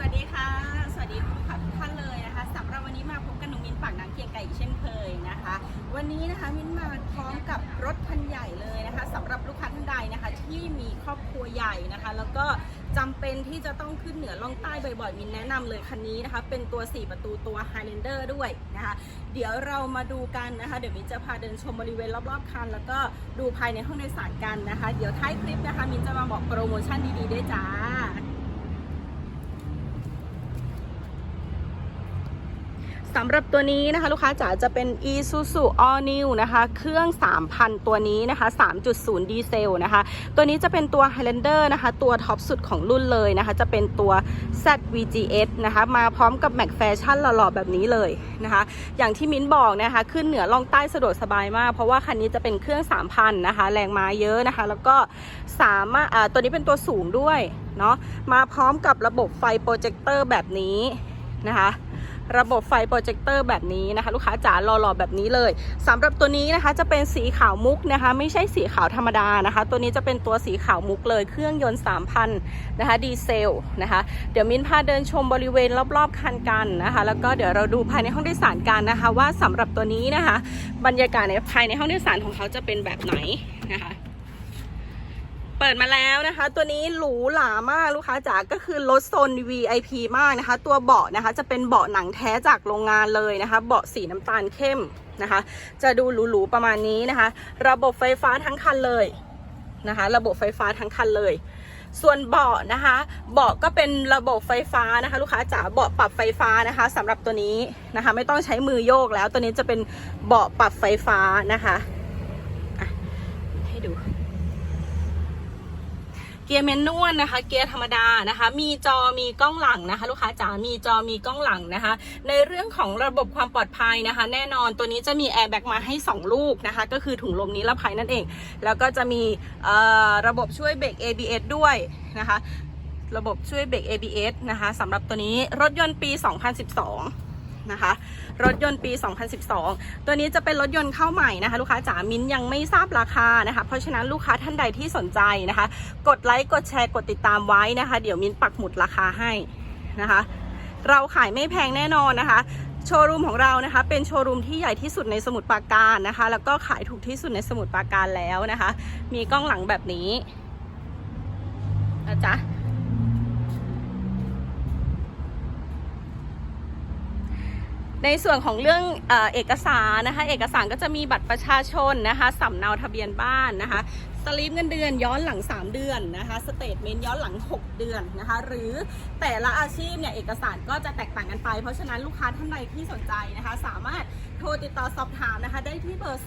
สวัสดีค่ะ สวัสดีคุณลูกค้าทุกท่านเลยนะคะสำหรับวันนี้มาพบกับน้องมิ้นปากน้ำเคียงไก่อีกเช่นเคยนะคะ วันนี้นะคะมินมาพร้อมกับรถคันใหญ่เลยนะคะสำหรับลูกค้าท่านใดนะคะที่มีครอบครัวใหญ่นะคะ แล้วก็จำเป็นที่จะต้องขึ้นเหนือล่องใต้บ่อยๆมินแนะนำเลยคันนี้นะคะ เป็นตัว 4 ประตูตัว Highlander ด้วยนะคะ เดี๋ยวเรามาดูกันนะคะ เดี๋ยวมินจะพาเดินชมบริเวณรอบๆคัน แล้วก็ดูภายในห้องโดยสารกันนะคะ เดี๋ยวท้ายคลิปนะคะมินจะมาบอกโปรโมชั่นดีๆด้วยจ้า สำหรับตัวนี้นะคะลูกค้าจ๋าจะเป็น Isuzu All New นะคะ เครื่อง 3,000 ตัวนี้นะคะ 3.0 ดีเซลนะคะ ตัวนี้จะเป็นตัว Highlander นะคะ ตัวท็อปสุดของรุ่นเลยนะคะ จะเป็นตัว ZVGS นะคะ มาพร้อมกับ Mac Fashion หล่อๆแบบนี้เลยนะคะ อย่างที่มิ้นบอกนะคะ ขึ้นเหนือล่องใต้สะดวกสบายมาก เพราะว่าคันนี้จะเป็นเครื่อง 3,000 นะคะ แรงม้าเยอะนะคะ แล้วก็สามารถตัวนี้เป็นตัวสูงด้วยเนาะ มาพร้อมกับระบบไฟโปรเจคเตอร์แบบนี้นะคะ ระบบไฟโปรเจคเตอร์แบบนี้นะคะ ลูกค้าจ๋าหล่อๆแบบนี้เลยสำหรับตัวนี้นะคะจะเป็นสีขาวมุกนะคะ ไม่ใช่สีขาวธรรมดานะคะ ตัวนี้จะเป็นตัวสีขาวมุกเลยเครื่องยนต์ 3,000 นะคะดีเซลนะคะเดี๋ยวมินพาเดินชมบริเวณรอบๆคันกันนะคะ แล้วก็เดี๋ยวเราดูภายในห้องโดยสารกันนะคะ ว่าสำหรับตัวนี้นะคะ บรรยากาศในภายในห้องโดยสารของเขาจะเป็นแบบไหนนะคะ เปิดมาแล้วนะคะ ตัวนี้หรูหรามากลูกค้าจ๋าก็คือรถโซน VIP มากนะคะ ตัวเบาะนะคะจะเป็นเบาะหนังแท้จากโรงงานเลยนะคะ เบาะสีน้ำตาลเข้มนะคะ จะดูหรูๆประมาณนี้นะคะ ระบบไฟฟ้าทั้งคันเลยนะคะ ระบบไฟฟ้าทั้งคันเลยส่วนเบาะนะคะ เบาะก็เป็นระบบไฟฟ้านะคะ ลูกค้าจ๋าเบาะปรับไฟฟ้านะคะสำหรับตัวนี้นะคะ ไม่ต้องใช้มือโยกแล้วตัวนี้จะเป็นเบาะปรับไฟฟ้านะคะะให้ดู เกียร์แมนนวลนะคะ เกียร์ธรรมดานะคะ มีจอมีกล้องหลังนะคะ ลูกค้าจ๋ามีจอมีกล้องหลังนะคะ ในเรื่องของระบบความปลอดภัยนะคะ แน่นอนตัวนี้จะมีแอร์แบ็กมาให้ 2 ลูกนะคะ ก็คือถุงลมนิรภัยนั่นเอง แล้วก็จะมีระบบช่วยเบรก ABS ด้วยนะคะ ระบบช่วยเบรก ABS นะคะสำหรับตัวนี้รถยนต์ปี 2012 นะคะ รถยนต์ปี 2012 ตัวนี้จะเป็นรถยนต์เข้าใหม่นะคะ ลูกค้าจ๋ามิ้นยังไม่ทราบราคานะคะ เพราะฉะนั้นลูกค้าท่านใดที่สนใจนะคะ กดไลค์กดแชร์กดติดตามไว้นะคะ เดี๋ยวมิ้นปักหมุดราคาให้นะคะ เราขายไม่แพงแน่นอนนะคะโชว์รูมของเรานะคะ เป็นโชว์รูมที่ใหญ่ที่สุดในสมุทรปราการนะคะ แล้วก็ขายถูกที่สุดในสมุทรปราการแล้วนะคะ มีกล้องหลังแบบนี้นะจ๊ะ ในส่วนของเรื่องเออเอกสารนะคะ เอกสารก็จะมีบัตรประชาชนนะคะสำเนาทะเบียนบ้านนะคะสลิปเงินเดือนย้อนหลัง 3 เดือนนะคะสเตทเมนต์ย้อนหลัง 6 เดือนนะคะ หรือแต่ละอาชีพเนี่ยเอกสารก็จะแตกต่างกันไป เพราะฉะนั้นลูกค้าท่านใดที่สนใจนะคะ สามารถ โทรติดต่อสอบถามนะคะ ได้ที่เบอร์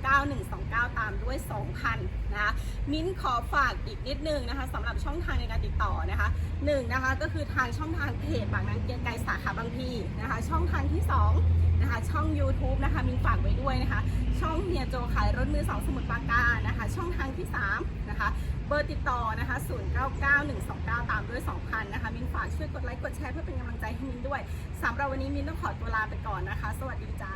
099129 ตามด้วย 2,000 นะคะมิ้นขอฝากอีกนิดนึงนะคะสำหรับช่องทางในการติดต่อนะคะหนึ่งนะคะก็คือทางช่องทางเพจบางนางเกียงไกรสาขาบางพีนะคะ ช่องทางที่สองนะคะช่อง YouTube นะคะมิ้นฝากไว้ด้วยนะคะ ช่องเฮียโจขายรถมือสองสมุทรปราการนะคะ ช่องทางที่3นะคะเบอร์ติดต่อนะคะ 099129 ตามด้วย 2,000 นะคะ มินฝากช่วยกดไลค์ กดแชร์เพื่อเป็นกำลังใจให้มินด้วยสำหรับวันนี้มินต้องขอตัวลาไปก่อนนะคะ สวัสดีจ้า